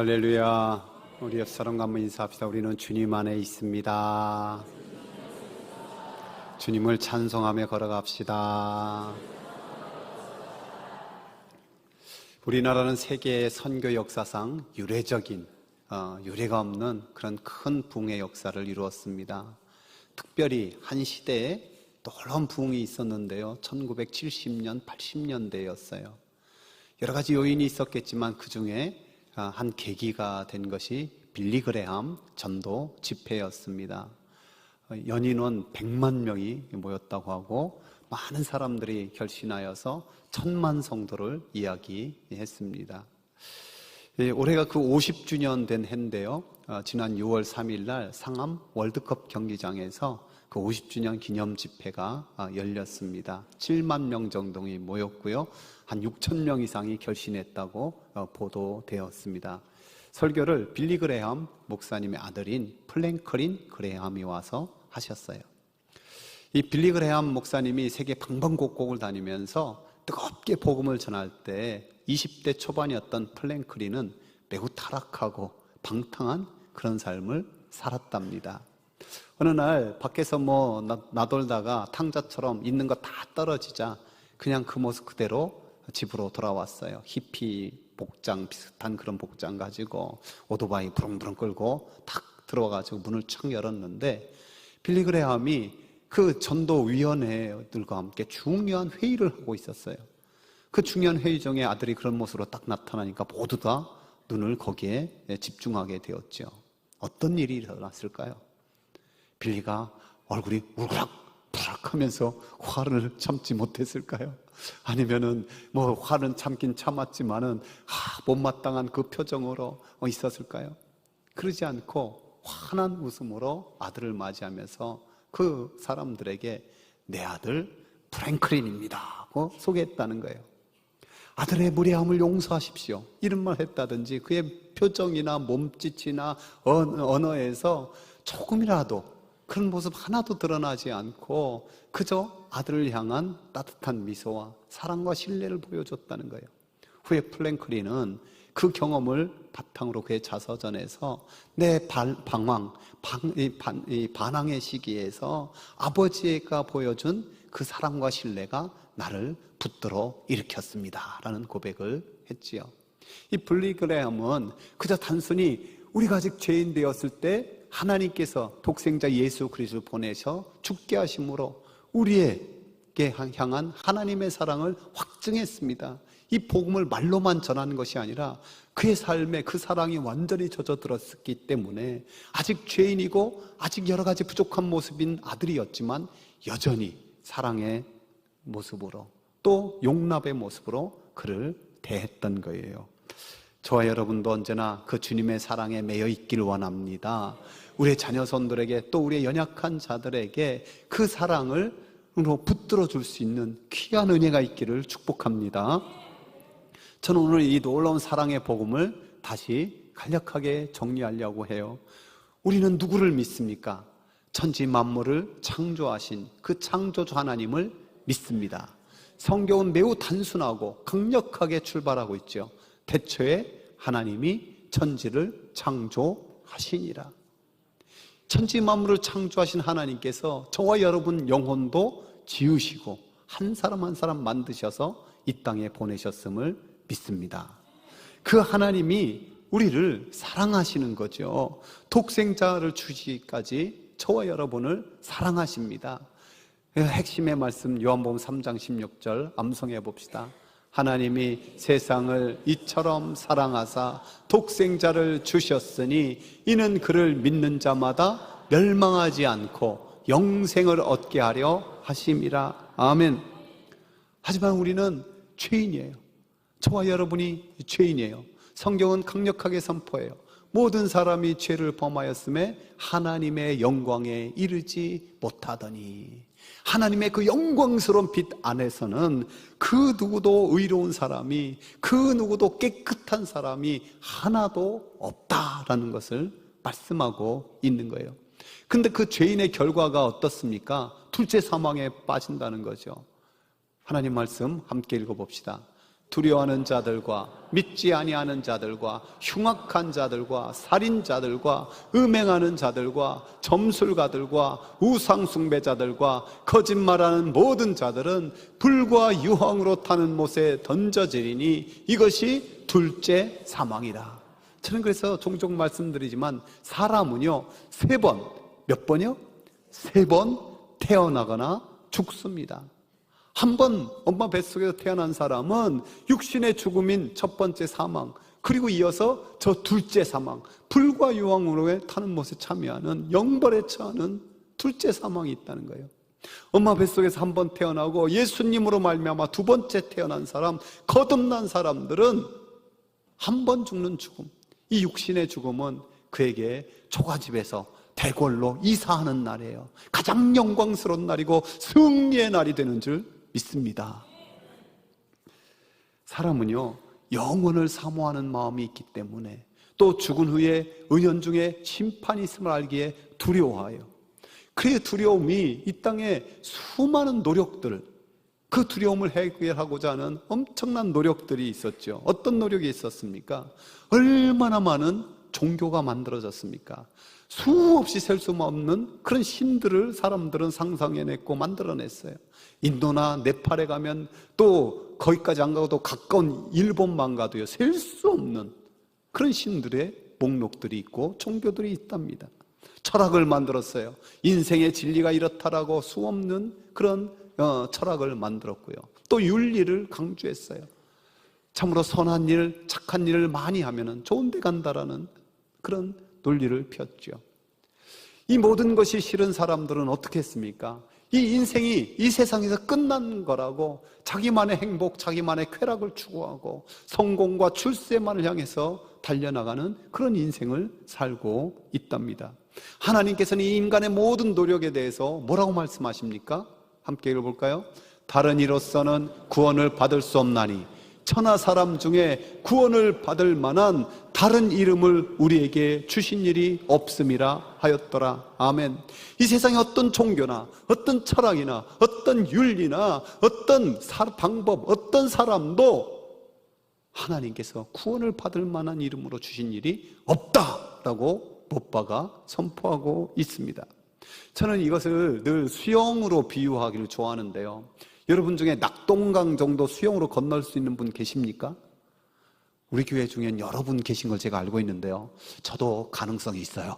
할렐루야. 우리 옆 사람과 한번 인사합시다. 우리는 주님 안에 있습니다. 주님을 찬송하며 걸어갑시다. 우리나라는 세계 선교 역사상 유례적인 어, 유례가 없는 그런 큰 부흥의 역사를 이루었습니다. 특별히 한 시대에 놀라운 부흥이 있었는데요. 1970년, 80년대였어요. 여러 가지 요인이 있었겠지만 그 중에 아, 한 계기가 된 것이 빌리그레함 전도 집회였습니다. 어, 연인원 100만 명이 모였다고 하고 많은 사람들이 결신하여서 천만 성도를 이야기했습니다. 예, 올해가 그 50주년 된 해인데요. 어, 지난 6월 3일 날 상암 월드컵 경기장에서 그 50주년 기념 집회가 아, 열렸습니다. 7만 명 정도이 모였고요. 한 6천 명 이상이 결신했다고 어, 보도되었습니다. 설교를 빌리 그레함 목사님의 아들인 플랭클린 그레함이 와서 하셨어요. 이 빌리 그레함 목사님이 세계 방방곡곡을 다니면서 뜨겁게 복음을 전할 때 20대 초반이었던 플랭클린은 매우 타락하고 방탕한 그런 삶을 살았답니다. 어느 날 밖에서 뭐 나돌다가 탕자처럼 있는 거 다 떨어지자 그냥 그 모습 그대로 집으로 돌아왔어요. 히피 복장 비슷한 그런 복장 가지고 오토바이 부릉부릉 끌고 탁 들어와가지고 문을 창 열었는데 빌리그레함이 그 전도위원회들과 함께 중요한 회의를 하고 있었어요. 그 중요한 회의 중에 아들이 그런 모습으로 딱 나타나니까 모두 다 눈을 거기에 집중하게 되었죠. 어떤 일이 일어났을까요? 빌리가 얼굴이 울그락 부락 하면서 화를 참지 못했을까요? 아니면은 뭐 화는 참긴 참았지만은 아, 못마땅한 그 표정으로 있었을까요? 그러지 않고 환한 웃음으로 아들을 맞이하면서 그 사람들에게 내 아들 프랭클린입니다. 고 소개했다는 거예요. 아들의 무례함을 용서하십시오. 이런 말 했다든지 그의 표정이나 몸짓이나 언어에서 조금이라도 그런 모습 하나도 드러나지 않고 그저 아들을 향한 따뜻한 미소와 사랑과 신뢰를 보여줬다는 거예요. 후에 플랭클린은 그 경험을 바탕으로 그의 자서전에서 내 방황, 방, 이, 반, 이 반항의 시기에서 아버지가 보여준 그 사랑과 신뢰가 나를 붙들어 일으켰습니다. 라는 고백을 했지요. 이 블리그레함은 그저 단순히 우리가 아직 죄인 되었을 때 하나님께서 독생자 예수 그리스도를 보내셔 죽게 하심으로 우리에게 향한 하나님의 사랑을 확증했습니다. 이 복음을 말로만 전하는 것이 아니라 그의 삶에 그 사랑이 완전히 젖어들었기 때문에 아직 죄인이고 아직 여러 가지 부족한 모습인 아들이었지만 여전히 사랑의 모습으로 또 용납의 모습으로 그를 대했던 거예요. 저와 여러분도 언제나 그 주님의 사랑에 매여 있기를 원합니다. 우리의 자녀손들에게 또 우리의 연약한 자들에게 그 사랑을 붙들어 줄 수 있는 귀한 은혜가 있기를 축복합니다. 저는 오늘 이 놀라운 사랑의 복음을 다시 간략하게 정리하려고 해요. 우리는 누구를 믿습니까? 천지 만물을 창조하신 그 창조주 하나님을 믿습니다. 성경은 매우 단순하고 강력하게 출발하고 있죠. 대초에 하나님이 천지를 창조하시니라. 천지 만물을 창조하신 하나님께서 저와 여러분 영혼도 지으시고 한 사람 한 사람 만드셔서 이 땅에 보내셨음을 믿습니다. 그 하나님이 우리를 사랑하시는 거죠. 독생자를 주시기까지 저와 여러분을 사랑하십니다. 핵심의 말씀 요한복음 3장 16절 암송해 봅시다. 하나님이 세상을 이처럼 사랑하사 독생자를 주셨으니 이는 그를 믿는 자마다 멸망하지 않고 영생을 얻게 하려 하심이라. 아멘. 하지만 우리는 죄인이에요. 저와 여러분이 죄인이에요. 성경은 강력하게 선포해요. 모든 사람이 죄를 범하였음에 하나님의 영광에 이르지 못하더니 하나님의 그 영광스러운 빛 안에서는 그 누구도 의로운 사람이 그 누구도 깨끗한 사람이 하나도 없다라는 것을 말씀하고 있는 거예요. 근데 그 죄인의 결과가 어떻습니까? 둘째 사망에 빠진다는 거죠. 하나님 말씀 함께 읽어봅시다. 두려워하는 자들과 믿지 아니하는 자들과 흉악한 자들과 살인자들과 음행하는 자들과 점술가들과 우상숭배자들과 거짓말하는 모든 자들은 불과 유황으로 타는 못에 던져지리니 이것이 둘째 사망이라. 저는 그래서 종종 말씀드리지만 사람은요 세 번 몇 번이요? 세 번 태어나거나 죽습니다. 한 번 엄마 뱃속에서 태어난 사람은 육신의 죽음인 첫 번째 사망, 그리고 이어서 저 둘째 사망, 불과 유황으로의 타는 못에 참여하는 영벌에 처하는 둘째 사망이 있다는 거예요. 엄마 뱃속에서 한 번 태어나고 예수님으로 말미암아 두 번째 태어난 사람, 거듭난 사람들은 한 번 죽는 죽음. 이 육신의 죽음은 그에게 초가집에서 대궐로 이사하는 날이에요. 가장 영광스러운 날이고 승리의 날이 되는 줄 믿습니다. 사람은요, 영혼을 사모하는 마음이 있기 때문에 또 죽은 후에 은연 중에 심판이 있음을 알기에 두려워해요. 그의 두려움이 이 땅에 수많은 노력들, 그 두려움을 해결하고자 하는 엄청난 노력들이 있었죠. 어떤 노력이 있었습니까? 얼마나 많은 종교가 만들어졌습니까? 수없이 셀 수 없는 그런 신들을 사람들은 상상해냈고 만들어냈어요. 인도나 네팔에 가면 또 거기까지 안 가고도 가까운 일본만 가도요, 셀 수 없는 그런 신들의 목록들이 있고 종교들이 있답니다. 철학을 만들었어요. 인생의 진리가 이렇다라고 수없는 그런 어, 철학을 만들었고요. 또 윤리를 강조했어요. 참으로 선한 일, 착한 일을 많이 하면 좋은 데 간다라는 그런 논리를 폈죠. 이 모든 것이 싫은 사람들은 어떻게 했습니까? 이 인생이 이 세상에서 끝난 거라고 자기만의 행복, 자기만의 쾌락을 추구하고 성공과 출세만을 향해서 달려나가는 그런 인생을 살고 있답니다. 하나님께서는 이 인간의 모든 노력에 대해서 뭐라고 말씀하십니까? 함께 읽어볼까요? 다른 이로서는 구원을 받을 수 없나니 천하 사람 중에 구원을 받을 만한 다른 이름을 우리에게 주신 일이 없음이라 하였더라. 아멘. 이 세상에 어떤 종교나 어떤 철학이나 어떤 윤리나 어떤 방법, 어떤 사람도 하나님께서 구원을 받을 만한 이름으로 주신 일이 없다라고 법바가 선포하고 있습니다. 저는 이것을 늘 수영으로 비유하기를 좋아하는데요. 여러분 중에 낙동강 정도 수영으로 건널 수 있는 분 계십니까? 우리 교회 중엔 여러분 계신 걸 제가 알고 있는데요. 저도 가능성이 있어요.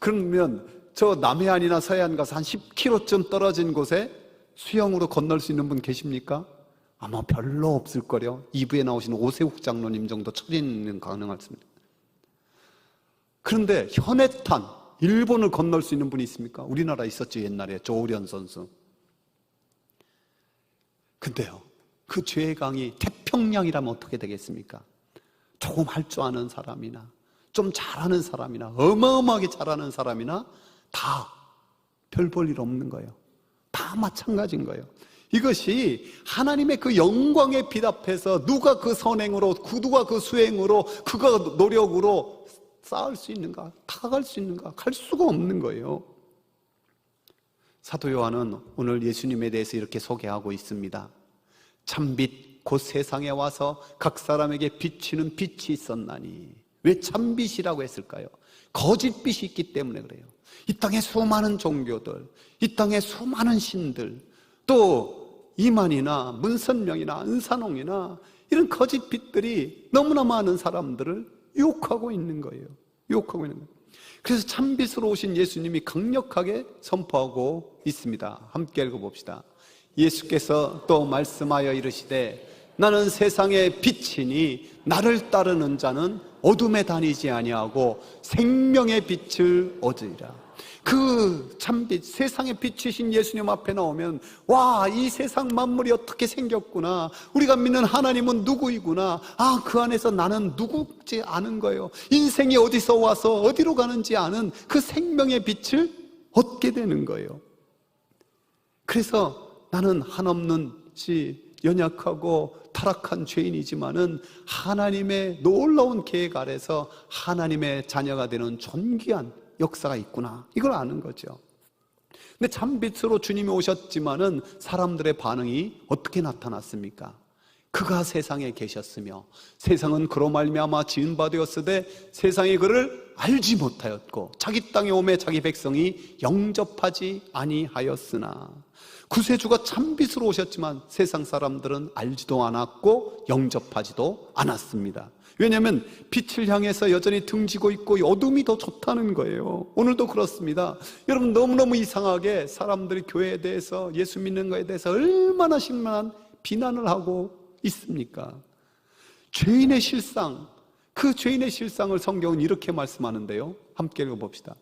그러면 저 남해안이나 서해안 가서 한 10km쯤 떨어진 곳에 수영으로 건널 수 있는 분 계십니까? 아마 별로 없을 거요. 2부에 나오신 오세욱 장로님 정도 처리는 가능하습니다. 그런데 현해탄, 일본을 건널 수 있는 분이 있습니까? 우리나라 있었죠, 옛날에. 조우련 선수. 근데요, 그 죄의 강이 태평 양이라면 어떻게 되겠습니까? 조금 할 줄 아는 사람이나, 좀 잘하는 사람이나, 어마어마하게 잘하는 사람이나, 다 별 볼 일 없는 거예요. 다 마찬가지인 거예요. 이것이 하나님의 그빛 앞에서 누가 그 선행으로, 누가 그 수행으로, 그가 노력으로 쌓을 수 있는가? 다가갈 수 있는가? 갈 수가 없는 거예요. 사도 요한은 오늘 예수님에 대해서 이렇게 소개하고 있습니다. 참빛 곧 세상에 와서 각 사람에게 비치는 빛이 있었나니 왜 참빛이라고 했을까요? 거짓빛이 있기 때문에 그래요. 이 땅에 수많은 종교들, 이 땅에 수많은 신들, 또 이만이나 문선명이나 은산홍이나 이런 거짓 빛들이 너무나 많은 사람들을 유혹하고 있는 거예요. 유혹하고 있는 거예요. 그래서 참빛으로 오신 예수님이 강력하게 선포하고 있습니다. 함께 읽어봅시다. 예수께서 또 말씀하여 이르시되 나는 세상의 빛이니 나를 따르는 자는 어둠에 다니지 아니하고 생명의 빛을 얻으리라. 그 참빛, 세상의 빛이신 예수님 앞에 나오면, 와, 이 세상 만물이 어떻게 생겼구나. 우리가 믿는 하나님은 누구이구나. 아, 그 안에서 나는 누구지 않은 거예요. 인생이 어디서 와서 어디로 가는지 아는 그 생명의 빛을 얻게 되는 거예요. 그래서 나는 한없는 시 연약하고 타락한 죄인이지만은 하나님의 놀라운 계획 아래서 하나님의 자녀가 되는 존귀한 역사가 있구나. 이걸 아는 거죠. 근데 참빛으로 주님이 오셨지만은 사람들의 반응이 어떻게 나타났습니까? 그가 세상에 계셨으며 세상은 그로 말미암아 지은 바 되었으되 세상이 그를 알지 못하였고 자기 땅에 오매 자기 백성이 영접하지 아니하였으나 구세주가 참빛으로 오셨지만 세상 사람들은 알지도 않았고 영접하지도 않았습니다. 왜냐하면 빛을 향해서 여전히 등지고 있고 어둠이 더 좋다는 거예요. 오늘도 그렇습니다. 여러분 너무너무 이상하게 사람들이 교회에 대해서 예수 믿는 거에 대해서 얼마나 심한 비난을 하고 있습니까? 죄인의 실상, 그 죄인의 실상을 성경은 이렇게 말씀하는데요. 함께 읽어봅시다.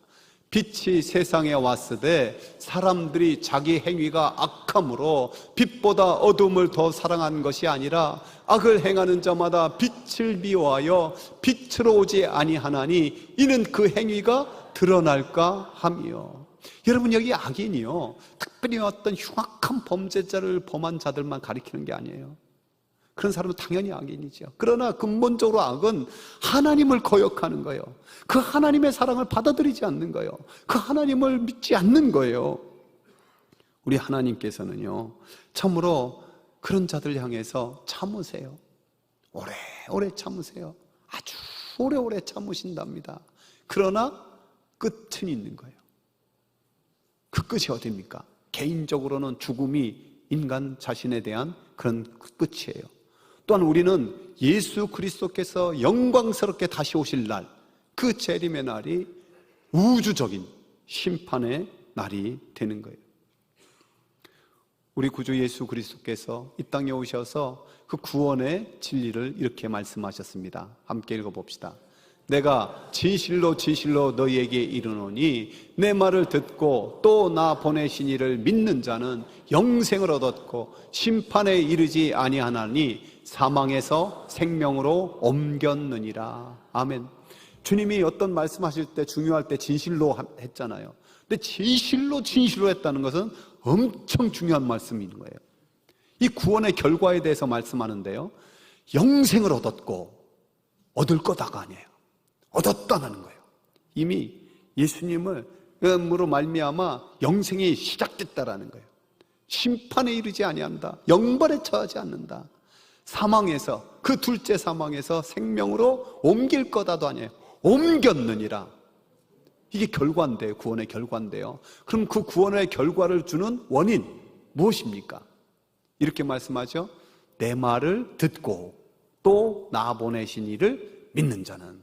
빛이 세상에 왔으되 사람들이 자기 행위가 악함으로 빛보다 어둠을 더 사랑한 것이 아니라 악을 행하는 자마다 빛을 미워하여 빛으로 오지 아니하나니 이는 그 행위가 드러날까 함이요. 여러분 여기 악인이요. 특별히 어떤 흉악한 범죄자를 범한 자들만 가리키는 게 아니에요. 그런 사람은 당연히 악인이죠. 그러나 근본적으로 악은 하나님을 거역하는 거예요. 그 하나님의 사랑을 받아들이지 않는 거예요. 그 하나님을 믿지 않는 거예요. 우리 하나님께서는요, 참으로 그런 자들 향해서 참으세요. 오래오래 참으세요. 아주 오래오래 참으신답니다. 그러나 끝은 있는 거예요. 그 끝이 어딥니까? 개인적으로는 죽음이 인간 자신에 대한 그런 끝이에요. 또한 우리는 예수 그리스도께서 영광스럽게 다시 오실 날, 그 재림의 날이 우주적인 심판의 날이 되는 거예요. 우리 구주 예수 그리스도께서 이 땅에 오셔서 그 구원의 진리를 이렇게 말씀하셨습니다. 함께 읽어봅시다. 내가 진실로 진실로 너희에게 이르노니 내 말을 듣고 또 나 보내신 이를 믿는 자는 영생을 얻었고 심판에 이르지 아니하나니 사망에서 생명으로 옮겼느니라. 아멘. 주님이 어떤 말씀하실 때 중요할 때 진실로 했잖아요. 근데 진실로 진실로 했다는 것은 엄청 중요한 말씀인 거예요. 이 구원의 결과에 대해서 말씀하는데요. 영생을 얻었고 얻을 거다가 아니에요. 얻었다는 거예요. 이미 예수님을 음으로 말미암아 영생이 시작됐다라는 거예요. 심판에 이르지 아니한다. 영벌에 처하지 않는다. 사망에서 그 둘째 사망에서 생명으로 옮길 거다도 아니에요. 옮겼느니라. 이게 결과인데요. 구원의 결과인데요. 그럼 그 구원의 결과를 주는 원인 무엇입니까? 이렇게 말씀하죠. 내 말을 듣고 또 나 보내신 이를 믿는 자는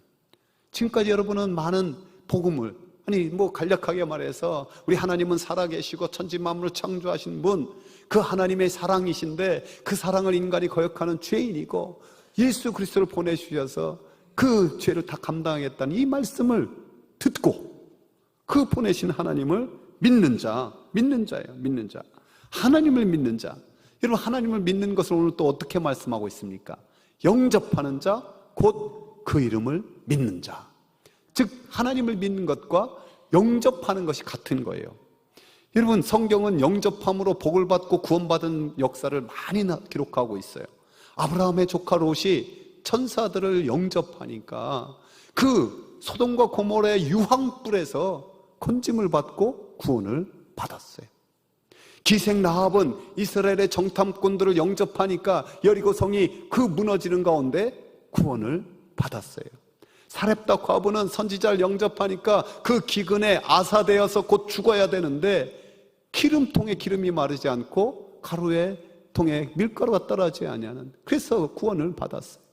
지금까지 여러분은 많은 복음을 아니 뭐 간략하게 말해서 우리 하나님은 살아계시고 천지 만물을 창조하신 분 그 하나님의 사랑이신데 그 사랑을 인간이 거역하는 죄인이고 예수 그리스도를 보내주셔서 그 죄를 다 감당하겠다는 이 말씀을 듣고 그 보내신 하나님을 믿는 자, 믿는 자예요. 믿는 자. 하나님을 믿는 자. 여러분 하나님을 믿는 것을 오늘 또 어떻게 말씀하고 있습니까? 영접하는 자, 곧 그 이름을 믿는 자. 즉 하나님을 믿는 것과 영접하는 것이 같은 거예요. 여러분 성경은 영접함으로 복을 받고 구원받은 역사를 많이 기록하고 있어요. 아브라함의 조카 롯이 천사들을 영접하니까 그 소돔과 고모라의 유황불에서 건짐을 받고 구원을 받았어요. 기생 라합은 이스라엘의 정탐꾼들을 영접하니까 여리고 성이 그 무너지는 가운데 구원을 받았어요. 사렙다 과부는 선지자를 영접하니까 그 기근에 아사되어서 곧 죽어야 되는데 기름통에 기름이 마르지 않고 가루에 통에 밀가루가 떨어지지 아니하는 그래서 구원을 받았어요.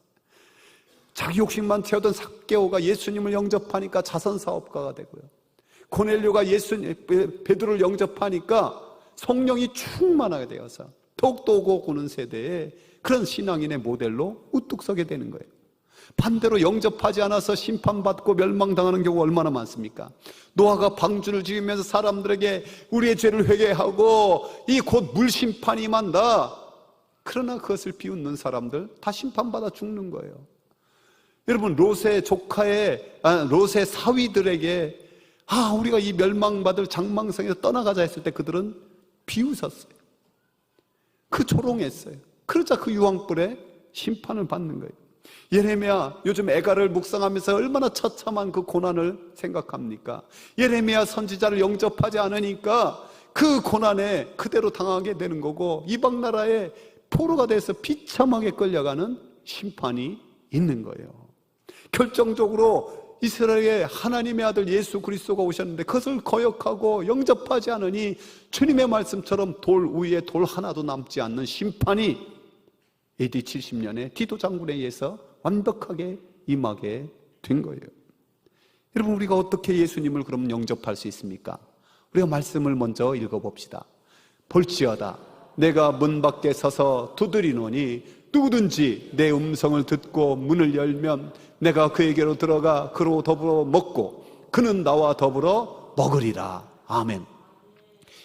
자기 욕심만 채우던 삭개오가 예수님을 영접하니까 자선 사업가가 되고요. 고넬료가 예수 베드로를 영접하니까 성령이 충만하게 되어서 더욱더 오고 고는 세대에 그런 신앙인의 모델로 우뚝 서게 되는 거예요. 반대로 영접하지 않아서 심판받고 멸망당하는 경우가 얼마나 많습니까? 노아가 방주를 지으면서 사람들에게 우리의 죄를 회개하고 이 곧 물심판이 임한다. 그러나 그것을 비웃는 사람들 다 심판받아 죽는 거예요. 여러분 롯의 조카의 아, 롯의 사위들에게 아 우리가 이 멸망받을 장망성에서 떠나가자 했을 때 그들은 비웃었어요. 그 조롱했어요. 그러자 그 유황불에 심판을 받는 거예요. 예레미야 요즘 애가를 묵상하면서 얼마나 처참한 그 고난을 생각합니까? 예레미야 선지자를 영접하지 않으니까 그 고난에 그대로 당하게 되는 거고 이방 나라에 포로가 돼서 비참하게 끌려가는 심판이 있는 거예요. 결정적으로 이스라엘의 하나님의 아들 예수 그리스도가 오셨는데 그것을 거역하고 영접하지 않으니 주님의 말씀처럼 돌 위에 돌 하나도 남지 않는 심판이 AD 70년에 디도 장군에 의해서 완벽하게 임하게 된 거예요. 여러분 우리가 어떻게 예수님을 그럼 영접할 수 있습니까? 우리가 말씀을 먼저 읽어봅시다. 볼지어다 내가 문 밖에 서서 두드리노니 누구든지 내 음성을 듣고 문을 열면 내가 그에게로 들어가 그로 더불어 먹고 그는 나와 더불어 먹으리라. 아멘.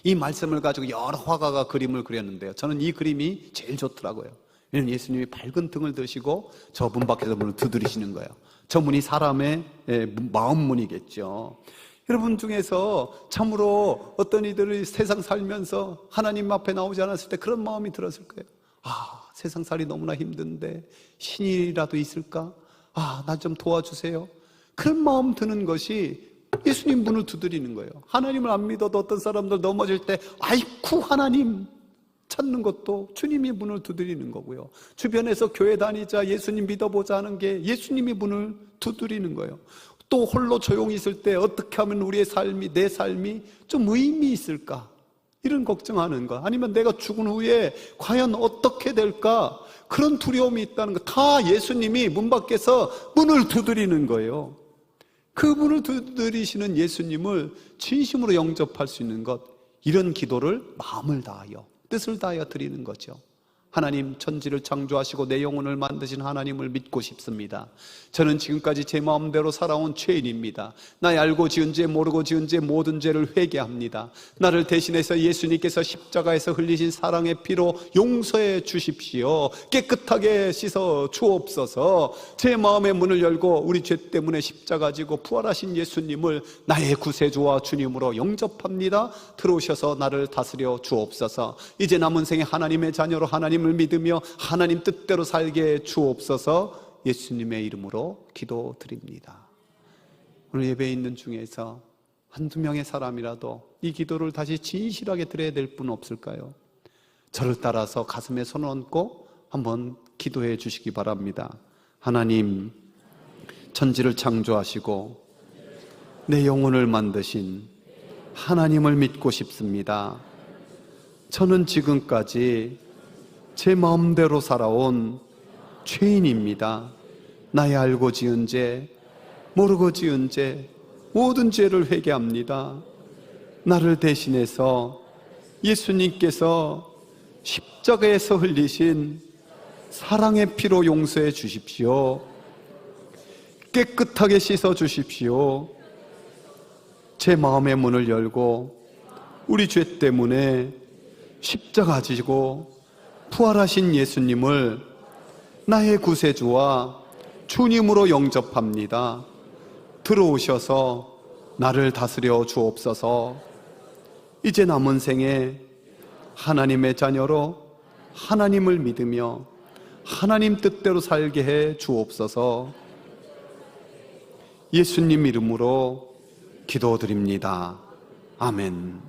이 말씀을 가지고 여러 화가가 그림을 그렸는데요. 저는 이 그림이 제일 좋더라고요. 왜냐면 예수님이 밝은 등을 드시고 저 문 밖에서 문을 두드리시는 거예요. 저 문이 사람의 예, 마음 문이겠죠. 여러분 중에서 참으로 어떤 이들이 세상 살면서 하나님 앞에 나오지 않았을 때 그런 마음이 들었을 거예요. 아, 세상 살이 너무나 힘든데 신이라도 있을까? 아, 나 좀 도와주세요. 그런 마음 드는 것이 예수님 문을 두드리는 거예요. 하나님을 안 믿어도 어떤 사람들 넘어질 때, 아이쿠, 하나님! 찾는 것도 주님이 문을 두드리는 거고요. 주변에서 교회 다니자 예수님 믿어보자 하는 게 예수님이 문을 두드리는 거예요. 또 홀로 조용히 있을 때 어떻게 하면 우리의 삶이, 내 삶이 좀 의미 있을까? 이런 걱정하는 거. 아니면 내가 죽은 후에 과연 어떻게 될까? 그런 두려움이 있다는 거. 다 예수님이 문 밖에서 문을 두드리는 거예요. 그 문을 두드리시는 예수님을 진심으로 영접할 수 있는 것. 이런 기도를 마음을 다하여, 뜻을 다하여 드리는 거죠. 하나님 천지를 창조하시고 내 영혼을 만드신 하나님을 믿고 싶습니다. 저는 지금까지 제 마음대로 살아온 죄인입니다. 나의 알고 지은 죄 모르고 지은 죄 모든 죄를 회개합니다. 나를 대신해서 예수님께서 십자가에서 흘리신 사랑의 피로 용서해 주십시오. 깨끗하게 씻어 주옵소서. 제 마음의 문을 열고 우리 죄 때문에 십자가 지고 부활하신 예수님을 나의 구세주와 주님으로 영접합니다. 들어오셔서 나를 다스려 주옵소서. 이제 남은 생에 하나님의 자녀로 하나님 하나님을 믿으며 하나님 뜻대로 살게 주옵소서 예수님의 이름으로 기도드립니다. 오늘 예배에 있는 중에서 한두 명의 사람이라도 이 기도를 다시 진실하게 드려야 될 분 없을까요? 저를 따라서 가슴에 손을 얹고 한번 기도해 주시기 바랍니다. 하나님, 천지를 창조하시고 내 영혼을 만드신 하나님을 믿고 싶습니다. 저는 지금까지 제 마음대로 살아온 죄인입니다. 나의 알고 지은 죄, 모르고 지은 죄, 모든 죄를 회개합니다. 나를 대신해서 예수님께서 십자가에서 흘리신 사랑의 피로 용서해 주십시오. 깨끗하게 씻어 주십시오. 제 마음의 문을 열고 우리 죄 때문에 십자가 지고 부활하신 예수님을 나의 구세주와 주님으로 영접합니다. 들어오셔서 나를 다스려 주옵소서. 이제 남은 생에 하나님의 자녀로 하나님을 믿으며 하나님 뜻대로 살게 해 주옵소서. 예수님 이름으로 기도드립니다. 아멘.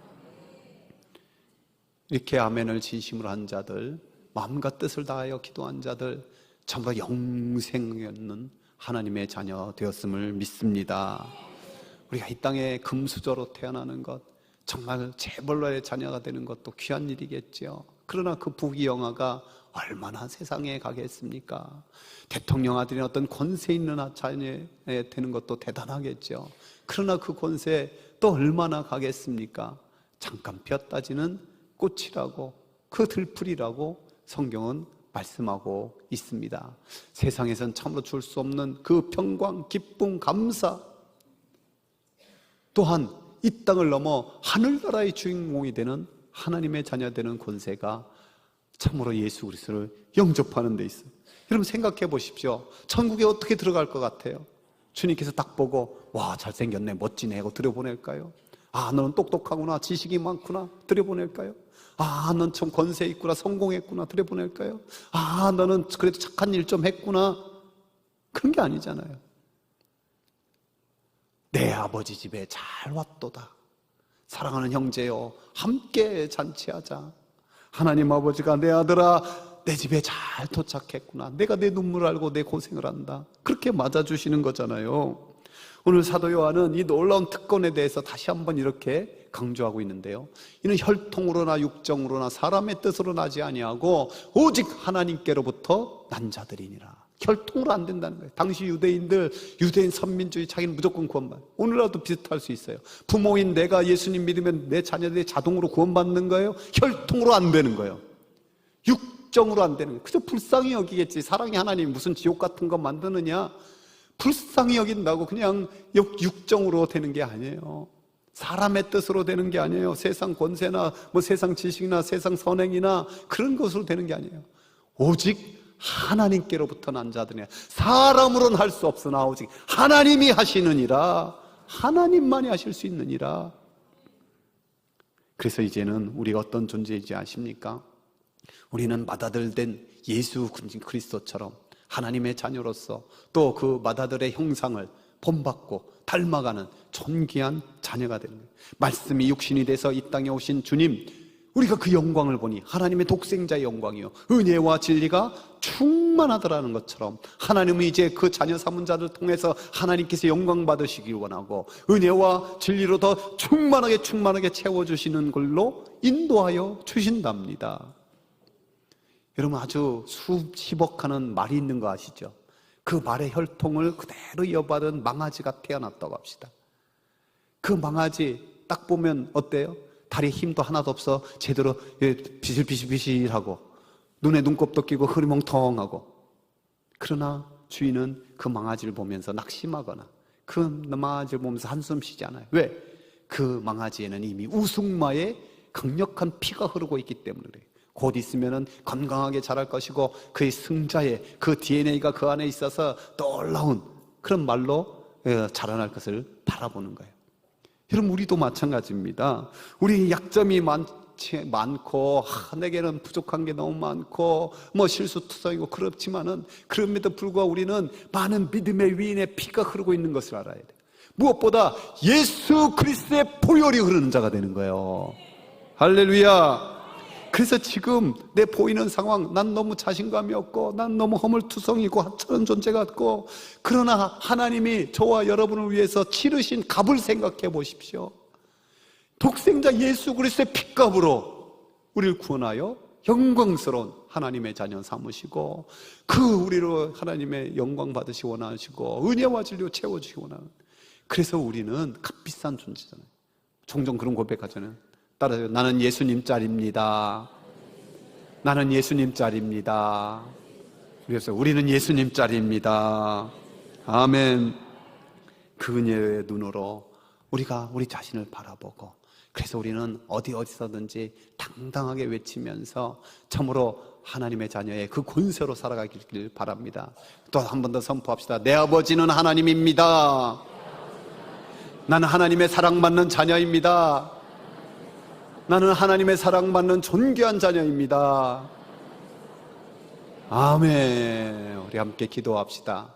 이렇게 아멘을 진심으로 한 자들, 마음과 뜻을 다하여 기도한 자들 전부 영생이었는 하나님의 자녀 되었음을 믿습니다. 우리가 이 땅에 금수저로 태어나는 것 정말 재벌로의 자녀가 되는 것도 귀한 일이겠지요. 그러나 그 부귀영화가 얼마나 세상에 가겠습니까? 대통령 아들이 어떤 권세 있는 자녀에 되는 것도 대단하겠죠. 그러나 그 권세 또 얼마나 가겠습니까? 잠깐 피었다지는 꽃이라고 그 들풀이라고 성경은 말씀하고 있습니다. 세상에선 참으로 줄 수 없는 그 평강, 기쁨, 감사 또한 이 땅을 넘어 하늘나라의 주인공이 되는 하나님의 자녀 되는 권세가 참으로 예수 그리스도를 영접하는 데 있어요. 여러분 생각해 보십시오. 천국에 어떻게 들어갈 것 같아요? 주님께서 딱 보고 와 잘생겼네 멋지네 하고 들여보낼까요? 아 너는 똑똑하구나 지식이 많구나 들여보낼까요? 아, 넌 좀 권세 있구나, 성공했구나, 들여보낼까요? 아, 너는 그래도 착한 일 좀 했구나. 그런 게 아니잖아요. 내 아버지 집에 잘 왔도다. 사랑하는 형제요, 함께 잔치하자. 하나님 아버지가 내 아들아, 내 집에 잘 도착했구나. 내가 내 눈물 알고 내 고생을 한다. 그렇게 맞아주시는 거잖아요. 오늘 사도 요한은 이 놀라운 특권에 대해서 다시 한번 이렇게 강조하고 있는데요. 이는 혈통으로나 육정으로나 사람의 뜻으로 나지 아니하고 오직 하나님께로부터 난 자들이니라. 혈통으로 안 된다는 거예요. 당시 유대인들 유대인 선민주의 자기는 무조건 구원받. 오늘날도 비슷할 수 있어요. 부모인 내가 예수님 믿으면 내 자녀들이 자동으로 구원받는 거예요. 혈통으로 안 되는 거예요. 육정으로 안 되는 거예요. 그저 불쌍히 여기겠지. 사랑의 하나님 무슨 지옥 같은 거 만드느냐? 불쌍히 여긴다고 그냥 육- 육정으로 되는 게 아니에요. 사람의 뜻으로 되는 게 아니에요. 세상 권세나 뭐 세상 지식이나 세상 선행이나 그런 것으로 되는 게 아니에요. 오직 하나님께로부터 난 자들이야. 사람으로는 할 수 없으나 오직 하나님이 하시느니라. 하나님만이 하실 수 있느니라. 그래서 이제는 우리가 어떤 존재인지 아십니까? 우리는 맏아들된 예수 그리스도처럼 하나님의 자녀로서 또그 맏아들의 형상을 본받고 닮아가는 존귀한 자녀가 되는. 말씀이 육신이 돼서 이 땅에 오신 주님, 우리가 그 영광을 보니 하나님의 독생자의 영광이요. 은혜와 진리가 충만하더라는 것처럼 하나님은 이제 그 자녀 삼은 자를 통해서 하나님께서 영광 받으시길 원하고 은혜와 진리로 더 충만하게 충만하게 채워주시는 걸로 인도하여 주신답니다. 여러분 아주 수십억 하는 말이 있는 거 아시죠? 그 말의 혈통을 그대로 이어받은 망아지가 태어났다고 합시다. 그 망아지 딱 보면 어때요? 다리에 힘도 하나도 없어 제대로 예, 비실비실비실하고 눈에 눈곱도 끼고 흐리멍텅하고 그러나 주인은 그 망아지를 보면서 낙심하거나 그 망아지를 보면서 한숨 쉬지 않아요. 왜? 그 망아지에는 이미 우승마의 강력한 피가 흐르고 있기 때문에 그래요. 곧 있으면은 건강하게 자랄 것이고 그의 승자의 그 DNA가 그 안에 있어서 놀라운 그런 말로 어, 자라날 것을 바라보는 거예요. 여러분 우리도 마찬가지입니다. 우리 약점이 많지 많고 아, 내게는 부족한 게 너무 많고 뭐 실수투성이고 그렇지만은 그럼에도 불구하고 우리는 많은 믿음의 위인의 피가 흐르고 있는 것을 알아야 돼. 무엇보다 예수 그리스도의 보혈이 흐르는 자가 되는 거예요. 할렐루야. 그래서 지금 내 보이는 상황, 난 너무 자신감이 없고, 난 너무 허물투성이고, 하찮은 존재 같고, 그러나 하나님이 저와 여러분을 위해서 치르신 값을 생각해 보십시오. 독생자 예수 그리스도의 핏값으로 우리를 구원하여 영광스러운 하나님의 자녀 삼으시고, 그 우리로 하나님의 영광 받으시 원하시고, 은혜와 진리로 채워주시 원하는. 그래서 우리는 값비싼 존재잖아요. 종종 그런 고백하잖아요. 따라서 나는 예수님 짤입니다. 나는 예수님 짤입니다. 그래서 우리는 예수님 짤입니다. 아멘. 그 은혜의 눈으로 우리가 우리 자신을 바라보고 그래서 우리는 어디 어디서든지 당당하게 외치면서 참으로 하나님의 자녀의 그 권세로 살아가길 바랍니다. 또 한 번 더 선포합시다. 내 아버지는 하나님입니다. 나는 하나님의 사랑받는 자녀입니다. 나는 하나님의 사랑받는 존귀한 자녀입니다. 아멘. 우리 함께 기도합시다.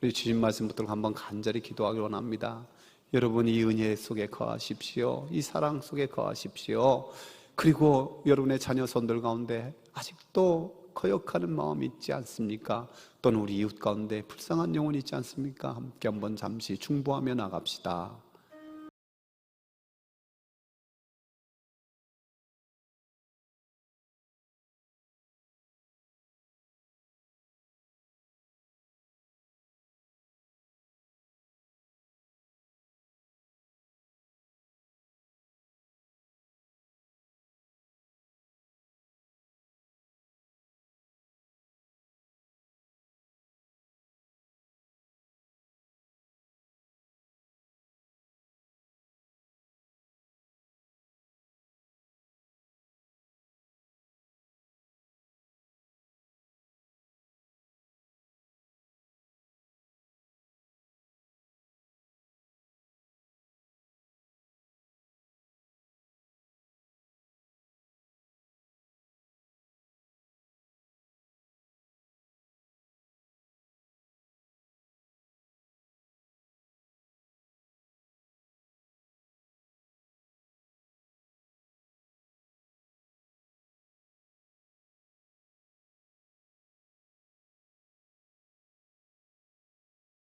우리 주신 말씀 붙들고 한번 간절히 기도하기 원합니다. 여러분 이 은혜 속에 거하십시오. 이 사랑 속에 거하십시오. 그리고 여러분의 자녀 손들 가운데 아직도 거역하는 마음이 있지 않습니까? 또는 우리 이웃 가운데 불쌍한 영혼이 있지 않습니까? 함께 한번 잠시 중보하며 나갑시다.